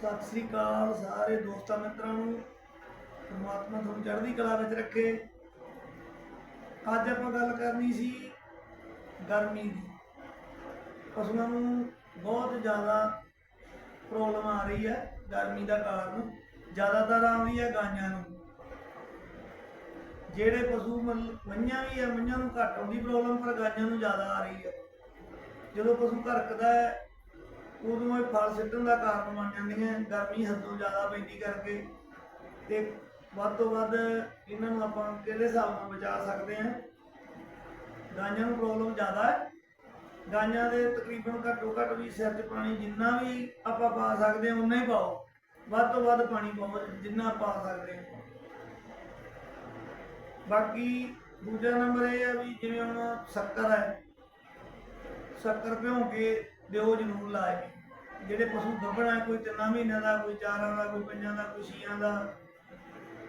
ਸਤਿ ਸ੍ਰੀ ਅਕਾਲ ਸਾਰੇ ਦੋਸਤਾਂ ਮਿੱਤਰਾਂ ਨੂੰ। ਪਰਮਾਤਮਾ ਤੁਹਾਨੂੰ ਚੜ੍ਹਦੀ ਕਲਾ ਵਿੱਚ ਰੱਖੇ। ਅੱਜ ਆਪਾਂ ਗੱਲ ਕਰਨੀ ਸੀ ਗਰਮੀ ਦੀ। ਪਸ਼ੂਆਂ ਨੂੰ ਬਹੁਤ ਜ਼ਿਆਦਾ ਪ੍ਰੋਬਲਮ ਆ ਰਹੀ ਹੈ ਗਰਮੀ ਦਾ ਕਾਰਨ। ਜ਼ਿਆਦਾਤਰ ਆਉਂਦੀ ਹੈ ਗਾਈਆਂ ਨੂੰ। ਜਿਹੜੇ ਪਸ਼ੂ ਮਤਲਬ ਮੱਝਾਂ ਵੀ ਹੈ, ਮੱਝਾਂ ਨੂੰ ਘੱਟ ਆਉਂਦੀ ਪ੍ਰੋਬਲਮ ਪਰ ਗਾਈਆਂ ਨੂੰ ਜ਼ਿਆਦਾ ਆ ਰਹੀ ਹੈ। ਜਦੋਂ ਪਸ਼ੂ ਘਰਕਦਾ ਹੈ ਉਦੋਂ ਇਹ ਫਲ ਸਿੱਟਣ ਦਾ ਕਾਰਨ ਬਣ ਜਾਂਦੀਆਂ, ਗਰਮੀ ਹੱਦੋਂ ਜ਼ਿਆਦਾ ਪੈਂਦੀ ਕਰਕੇ ਤੇ ਵੱਧ ਤੋਂ ਵੱਧ ਇਹਨਾਂ ਨੂੰ ਆਪਾਂ ਕਿਹੜੇ ਹਿਸਾਬ ਨਾਲ ਬਚਾ ਸਕਦੇ ਹਾਂ? ਗਾਈਆਂ ਨੂੰ ਪ੍ਰੋਬਲਮ ਜ਼ਿਆਦਾ ਹੈ। ਗਾਈਆਂ ਦੇ ਤਕਰੀਬਨ ਘੱਟੋ ਘੱਟ ਵੀ ਸਿਰ 'ਚ ਪਾਣੀ ਜਿੰਨਾ ਵੀ ਆਪਾਂ ਪਾ ਸਕਦੇ ਹਾਂ ਉਨਾ ਹੀ ਪਾਓ। ਵੱਧ ਤੋਂ ਵੱਧ ਪਾਣੀ ਪਾਓ, ਜਿੰਨਾ ਪਾ ਸਕਦੇ ਹਾਂ। ਬਾਕੀ ਦੂਜਾ ਨੰਬਰ ਇਹ ਹੈ ਵੀ ਜਿਵੇਂ ਹੁਣ ਸ਼ੱਕਰ ਹੈ, ਸ਼ੱਕਰ ਭਿਉਂ ਕੇ ਦਿਓ ਜ਼ਰੂਰ ਲਾਏ ਜਿਹੜੇ ਪਸ਼ੂ ਗੱਭਣਾ ਕੋਈ ਤਿੰਨਾਂ ਮਹੀਨਿਆਂ ਦਾ, ਕੋਈ ਚਾਰਾਂ ਦਾ, ਕੋਈ ਪੰਜਾਂ ਦਾ, ਕੋਈ ਛੀਆਂ ਦਾ,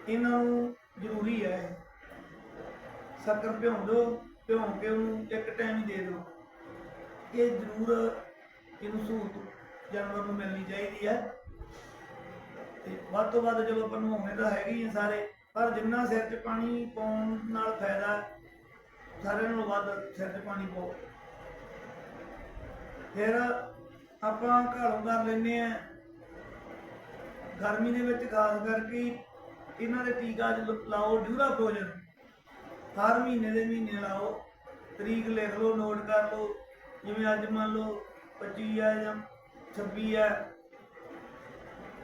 ਇਹਨਾਂ ਨੂੰ ਜ਼ਰੂਰੀ ਹੈ। ਇਹ। ਸ਼ੱਕਰ ਭਿਉਂ ਦਿਓ, ਭਿਉਂ ਕੇ ਉਹਨੂੰ ਇੱਕ ਟਾਈਮ ਹੀ ਦੇ ਦਿਓ। ਇਹ ਜ਼ਰੂਰ ਇਹਨੂੰ ਸਹੂਲਤ ਜਾਨਵਰ ਨੂੰ ਮਿਲਣੀ ਚਾਹੀਦੀ ਹੈ। ਤੇ ਵੱਧ ਤੋਂ ਵੱਧ ਚਲੋ ਆਪਾਂ ਨੂੰ ਤਾਂ ਹੈਗੇ ਹੀ ਆ ਸਾਰੇ, ਪਰ ਜਿੰਨਾ ਸਿਰ 'ਚ ਪਾਣੀ ਪਾਉਣ ਨਾਲ ਫਾਇਦਾ, ਸਾਰਿਆਂ ਨਾਲੋਂ ਵੱਧ ਸਿਰ 'ਚ ਪਾਣੀ ਪਾਓ। ਫਿਰ ਆਪਾਂ ਘਰੋਂ ਕਰ ਲੈਨੇ ਆ ਗਰਮੀ ਦੇ ਵਿੱਚ ਖਾਸ ਕਰਕੇ ਇਹਨਾਂ ਦੇ ਟੀਕਾ ਲਾਓ ਡਿਊਰਾ ਭੋਜਨ ਹਰ ਮਹੀਨੇ ਦੇ ਮਹੀਨੇ ਲਾਓ। ਤਰੀਕ ਲਿਖ ਲਓ, ਨੋਟ ਕਰ ਲਓ। ਜਿਵੇਂ ਅੱਜ ਮੰਨ ਲਓ 25 ਹੈ ਜਾਂ 26 ਹੈ।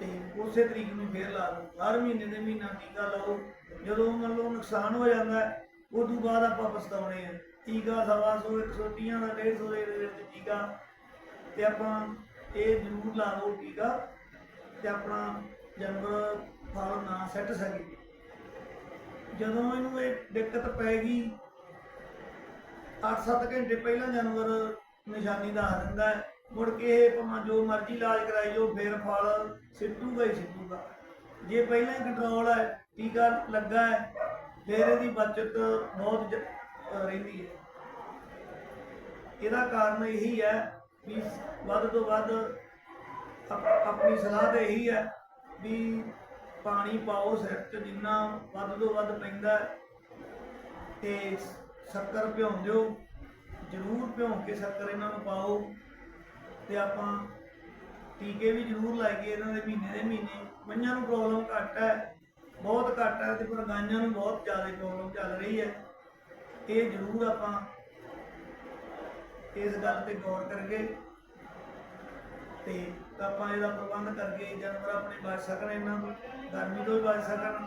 ਤੇ ਉਸੇ ਤਰੀਕ ਨੂੰ ਫੇਰ ਲਾ ਲਓ। ਹਰ ਮਹੀਨੇ ਦੇ ਮਹੀਨਾ ਟੀਕਾ ਲਾਓ। ਜਦੋਂ ਮੰਨ ਲਓ ਨੁਕਸਾਨ ਹੋ ਜਾਂਦਾ ਹੈ, ਉਦੋਂ ਬਾਅਦ ਆਪਾਂ ਪਛਤਾਉਣੇ ਆ। ਟੀਕਾ ਸਵਾ ਸੌ 130 ਦਾ 150 ਦੇ ਵਿੱਚ ਟੀਕਾ ਤੇ ਆਪਾਂ ਇਹ ਜ਼ਰੂਰ ਲਾ ਲਓ ਟੀਕਾ ਤੇ ਆਪਣਾ ਜਾਨਵਰ ਫਲ ਨਾ ਸੱਟ ਸਕੇ। ਜਦੋਂ ਇਹਨੂੰ ਇਹ ਦਿੱਕਤ ਪੈ ਗਈ 8-7 ਘੰਟੇ ਪਹਿਲਾਂ ਜਾਨਵਰ ਨਿਸ਼ਾਨੀ ਦਾ ਦਿੰਦਾ ਹੈ। ਮੁੜ ਕੇ ਇਹ ਭਾਵੇਂ ਜੋ ਮਰਜ਼ੀ ਇਲਾਜ ਕਰਾਈ ਜੋ ਫੇਰ ਫਲ ਸਿੱਟੂਗਾ ਹੀ ਸਿੱਟੂਗਾ। ਜੇ ਪਹਿਲਾਂ ਹੀ ਕੰਟਰੋਲ ਹੈ ਟੀਕਾ ਲੱਗਾ ਹੈ, ਫਿਰ ਇਹਦੀ ਬਚਤ ਬਹੁਤ ਰਹਿੰਦੀ ਹੈ। ਇਹਦਾ ਕਾਰਨ ਇਹੀ ਹੈ ਵੀ ਵੱਧ ਤੋਂ ਵੱਧ ਆਪ- ਆਪਣੀ ਸਲਾਹ ਤਾਂ ਇਹੀ ਹੈ ਵੀ ਪਾਣੀ ਪਾਓ ਸਿਰ 'ਚ ਜਿੰਨਾ ਵੱਧ ਤੋਂ ਵੱਧ ਪੈਂਦਾ ਹੈ ਤੇ ਸ਼ੱਕਰ ਭਿਉਂ ਦਿਓ, ਜ਼ਰੂਰ ਭਿਉਂ ਕੇ ਸ਼ੱਕਰ ਇਹਨਾਂ ਨੂੰ ਪਾਓ ਤੇ ਆਪਾਂ ਟੀਕੇ ਵੀ ਜ਼ਰੂਰ ਲਾਈਏ ਇਹਨਾਂ ਦੇ ਮਹੀਨੇ ਦੇ ਮਹੀਨੇ ਮੱਝਾਂ ਨੂੰ ਪ੍ਰੋਬਲਮ ਘੱਟ ਹੈ, ਬਹੁਤ ਘੱਟ ਹੈ ਤੇ ਪਰ ਗਾਈਆਂ ਨੂੰ ਬਹੁਤ ਜ਼ਿਆਦਾ ਪ੍ਰੋਬਲਮ ਚੱਲ ਰਹੀ ਹੈ, ਇਹ ਜ਼ਰੂਰ ਆਪਾਂ ਇਸ ਗੱਲ ਤੇ ਗੌਰ ਕਰਕੇ ਤੇ ਆਪਾਂ ਇਹਦਾ ਪ੍ਰਬੰਧ ਕਰਕੇ ਜਾਨਵਰ ਆਪਣੇ ਬਚ ਸਕਣ, ਇਹਨਾਂ ਤੋਂ ਗਰਮੀ ਤੋਂ ਵੀ ਬਚ ਸਕਣ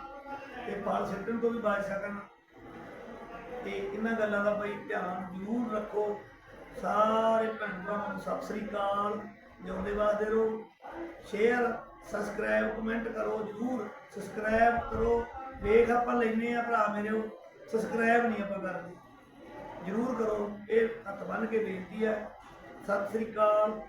ਤੇ ਫਲ ਸਿੱਟਣ ਤੋਂ ਵੀ ਬਚ ਸਕਣ। ਤੇ ਇਹਨਾਂ ਗੱਲਾਂ ਦਾ ਬਈ ਧਿਆਨ ਜ਼ਰੂਰ ਰੱਖੋ। ਸਾਰੇ ਭੈਣ ਭਰਾਵਾਂ ਨੂੰ ਸਤਿ ਸ੍ਰੀ ਅਕਾਲ। ਜਿਉਂਦੇ ਵਾਸਤੇ ਰਹੋ। ਸ਼ੇਅਰ ਸਬਸਕ੍ਰਾਈਬ ਕਮੈਂਟ ਕਰੋ ਜ਼ਰੂਰ। ਸਬਸਕ੍ਰਾਈਬ ਕਰੋ। ਵੇਖ ਆਪਾਂ ਲੈਨੇ ਆ ਭਰਾ ਮੇਰੇ ਸਬਸਕ੍ਰਾਈਬ ਨਹੀਂ ਆਪਾਂ ਕਰਦੇ। ਜ਼ਰੂਰ ਕਰੋ ਇਹ ਹੱਥ ਬੰਨ ਕੇ ਬੇਨਤੀ ਹੈ। ਸਤਿ ਸ੍ਰੀ ਅਕਾਲ